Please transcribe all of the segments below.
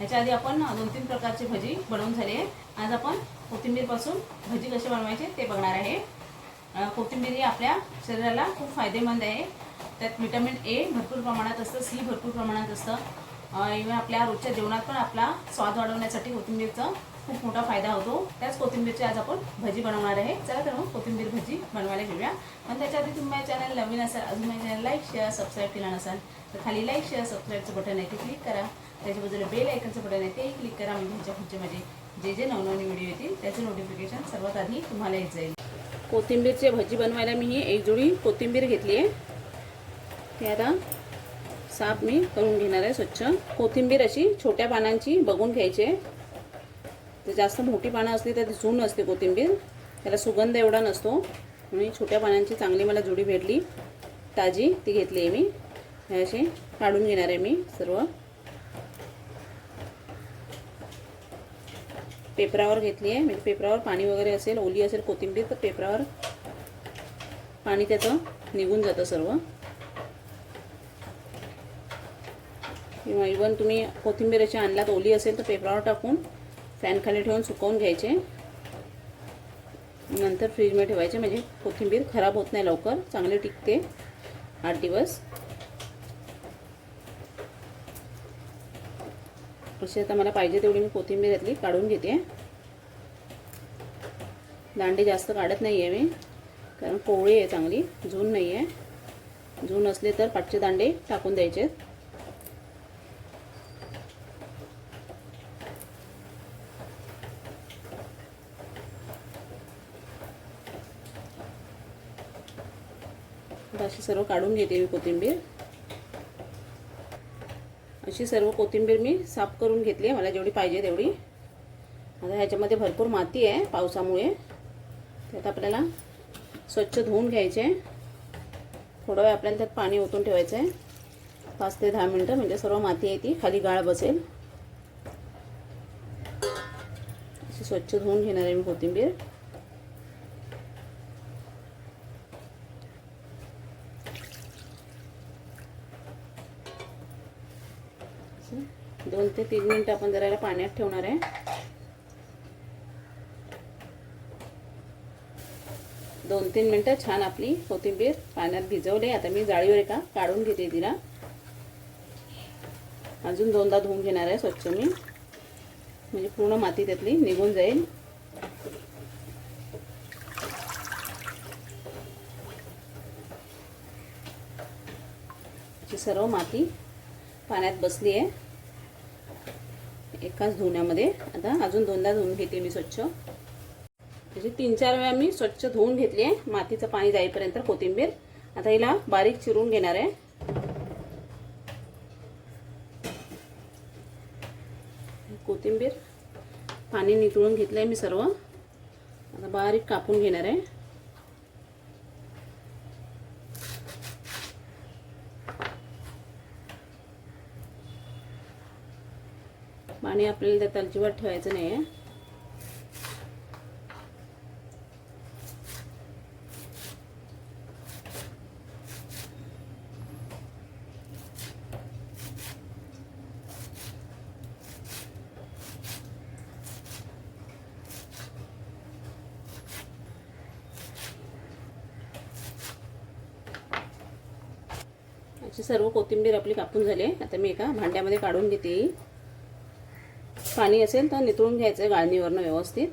याच्या आधी आपण दोन तीन प्रकारची भजी बनवून झाली आहे. आज आपण कोथिंबीरपासून भजी कशी बनवायची ते बघणार आहे. कोथिंबीर ही आपल्या शरीराला खूप फायदेमंद आहे. त्यात विटॅमिन ए भरपूर प्रमाणात असतं सी भरपूर प्रमाणात असतं. इव्हन आपल्या रोजच्या जेवणात पण आपला स्वाद वाढवण्यासाठी कोथिंबीरचं खूप मोठा फायदा होतो. त्याच कोथिंबीरची आज आपण भजी बनवणार आहे. चला तर मग कोथिंबीर भजी बनवायला घेऊया. पण त्याच्या आधी तुम्ही माझ्या चॅनल नवीन असाल अजून माझ्या चॅनल लाईक शेअर सबस्क्राईब केला नसाल तर खाली लाईक शेअर सबस्क्राईबचं बटन आहे ते क्लिक करा. त्याच्या बाजूला बेल आयकनचं बटन आहे तेही क्लिक करा. म्हणजे ह्याच्या पुढचे माझे जे जे नवनवीन व्हिडिओ येतील त्याचं नोटिफिकेशन सर्वात आधी तुम्हाला येत जाईल. कोथिंबीरचे भजी बनवायला मी ही एक जोडी कोथिंबीर घेतली आहे. ते आता साफ मी करून घेणार आहे स्वच्छ. कोथिंबीर अशी छोट्या पानांची बघून घ्यायची आहे. तर जास्त मोठी पानं असली तर ती असते कोथिंबीर. त्याला सुगंध एवढा नसतो. आणि छोट्या पानांची चांगली मला जोडी भेटली. ताजी ती घेतली आहे मी. हे असे काढून घेणार आहे मी सर्व. पेपरावर घेतली आहे. म्हणजे पेपरावर पाणी वगैरे असेल ओली असेल कोथिंबीर तर पेपरावर पाणी त्याचं निघून जातं सर्व. किंवा इवन तुम्ही कोथिंबीर अशी आणलात ओली असेल तर पेपरावर टाकून फॅनखाली ठेवून सुकवून घ्यायचे. नंतर फ्रीजमध्ये ठेवायचे म्हणजे कोथिंबीर खराब होत नाही लवकर चांगली टिकते आठ दिवस. अशी आता मला पाहिजे तेवढी मी कोथिंबीर यातली काढून घेते. दांडे जास्त काढत नाही आहे मी कारण कोवळी आहे चांगली जून नाही आहे जून असले तर पाठचे दांडे टाकून द्यायचे अशी सर्व काढून घेते मी कोथिंबीर. अशी सर्व कोथिंबीर मी साफ करून घेतली आहे. मला जेवढी पाहिजे तेवढी. आता ह्याच्यामध्ये भरपूर माती आहे पावसामुळे. त्यात आपल्याला स्वच्छ धुवून घ्यायचे आहे. थोडा वेळ आपल्याला त्यात पाणी ओतून ठेवायचं आहे. पाच ते दहा मिनटं म्हणजे सर्व माती आहे ती. खाली गाळ बसेल. अशी स्वच्छ धुवून घेणार आहे मी कोथिंबीर. दोन ते तीन मिनटं आपण जरा याला पाण्यात ठेवणार आहे. दोन तीन मिनटं छान आपली कोथिंबीर पाण्यात भिजवली. आता मी जाळीवर एका काढून घेते तिला. अजून दोनदा धुवून घेणार आहे स्वच्छ मी. म्हणजे पूर्ण माती त्यातली निघून जाईल. सर्व माती पाण्यात बसली आहे. एकाच धुण्यामध्ये. आता अजून दोनदा धुवून घेते मी स्वच्छ. म्हणजे तीन चार वेळा मी स्वच्छ धुवून घेतली आहे. मातीचं पाणी जाईपर्यंत कोथिंबीर. आता हिला बारीक चिरून घेणार आहे. कोथिंबीर. पाणी नितळून घेतलं आहे मी सर्व. आता बारीक कापून घेणार आहे. पाणी आपल्याला त्यात अजिबात ठेवायचं नाही आहे अशी सर्व कोथिंबीर आपली कापून झाली आता मी एका भांड्यामध्ये काढून घेते. पाणी असेल तर नितळून घ्यायचं आहे गाळणीवरनं व्यवस्थित.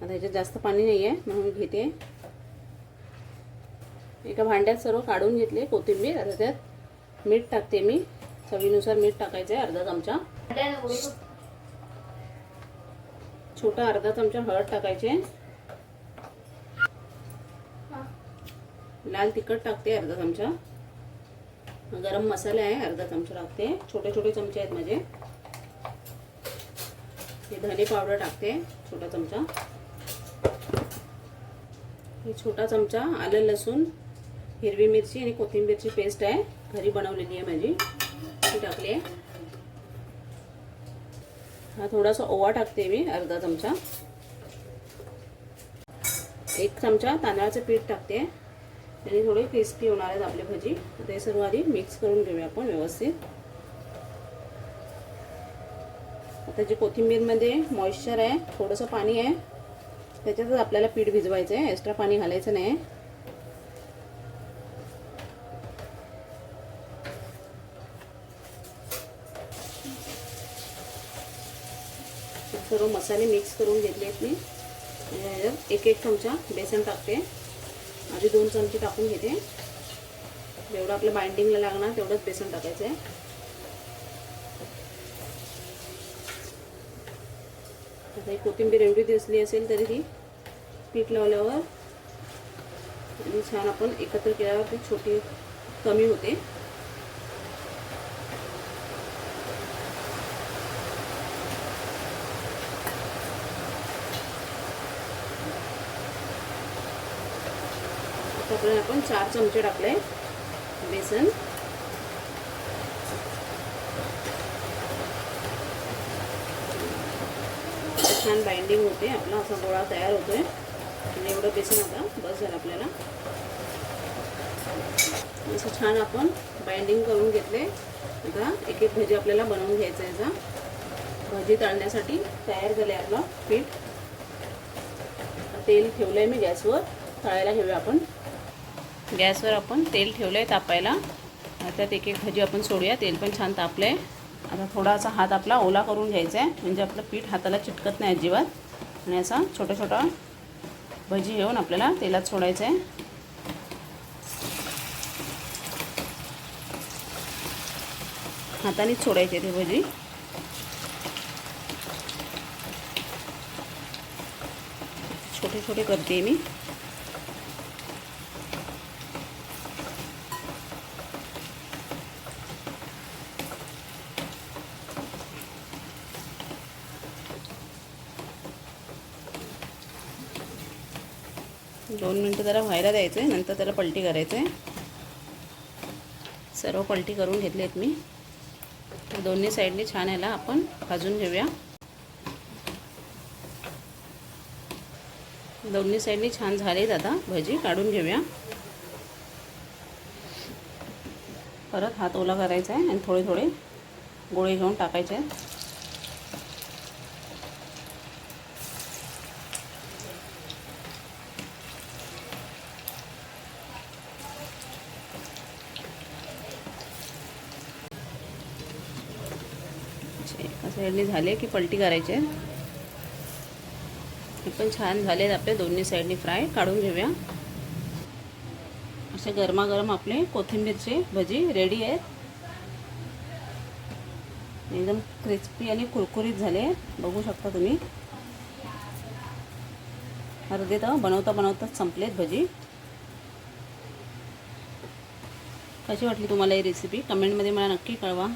आता ह्याच्यात जास्त पाणी नाही आहे म्हणून घेते. एका भांड्यात सर्व काढून घेतले कोथिंबीर आता त्यात मीठ टाकते मी. चवीनुसार मीठ टाकायचं आहे अर्धा चमचा. छोटा अर्धा चमचा हळद टाकायचे. लाल तिखट टाकते अर्धा चमचा. गरम मसाला आहे अर्धा चमचा टाकते. छोटे छोटे चमचे आहेत माझे. हे धने पावडर टाकते छोटा चमचा. हे छोटा चमचा आलं लसूण हिरवी मिरची आणि कोथिंबीरची पेस्ट आहे. घरी बनवलेली आहे माझी. ती टाकली आहे. हा थोडासा ओवा टाकते मी अर्धा चमचा. एक चमचा तांदळाचं पीठ टाकते. आणि थोडी क्रिस्पी होणार आहेत आपली भजी. आता हे सर्व आधी मिक्स करून घेऊया आपण व्यवस्थित. आता जे कोथिंबीरमध्ये मॉइश्चर आहे थोडंसं पाणी आहे त्याच्यातच आपल्याला पीठ भिजवायचं आहे. एक्स्ट्रा पाणी घालायचं नाही. सर्व मसाले मिक्स करून घेतले आहेत मी. एक एक चमचा बेसन टाकते. आधी दोन चमचे टाकून घेते. जेवढं आपल्या बाइंडिंगला लागणार तेवढंच बेसन टाकायचं आहे. आता ही कोथिंबीर एवढी दिसली असेल तरी ही पीठ लावल्यावर आणि छान आपण एकत्र केल्यावर ती छोटी कमी होते. आपण चार चमचे टाकले बेसन. छान बाइंडिंग होते. आपला असा गोळा तयार होतोय. आणि एवढं बेसन आता बस झालं आपल्याला. असं छान आपण बाइंडिंग करून घेतले. आता एक एक भजी आपल्याला बनवून घ्यायचं आहे याचा भजी तळण्यासाठी तयार झाले आपलं पीठ. तेल ठेवलं आहे मी गॅसवर. तळायला घेऊया आपण. गॅसवर आपण तेल ठेवलं आहे तापायला त्यात एक एक भजी आपण सोडूया. तेल पण छान तापलं आहे आता थोडासा हात आपला ओला करून घ्यायचा आहे. म्हणजे आपलं पीठ हाताला चिटकत नाही अजिबात. आणि असा छोटा छोटा भजी घेऊन आपल्याला तेलात सोडायचं आहे. हातानेच सोडायचे ते भजी. छोटे छोटे करते मी. दोन मिनटं त्याला व्हायला द्यायचं आहे नंतर त्याला पलटी करायचं आहे सर्व पलटी करून घेतली आहेत मी. दोन्ही साईडने छान याला आपण भाजून घेऊया. दोन्ही साईडनी छान झालेत आता भजी काढून घेऊया. परत हात ओला करायचा आहे आणि थोडे थोडे गोळे घेऊन टाकायचे आहेत एका साईडने झाले की पलटी करायचे हे पण छान झाले आपले दोन्ही साईडने फ्राय काढून घेऊया. असे गरमागरम आपले कोथिंबीरचे भजी रेडी आहेत. एकदम क्रिस्पी आणि कुरकुरीत झाले बघू शकता तुम्ही. अर्धे तर बनवता बनवताच संपलेत भजी. कशी वाटली तुम्हाला ही रेसिपी कमेंटमध्ये मला नक्की कळवा.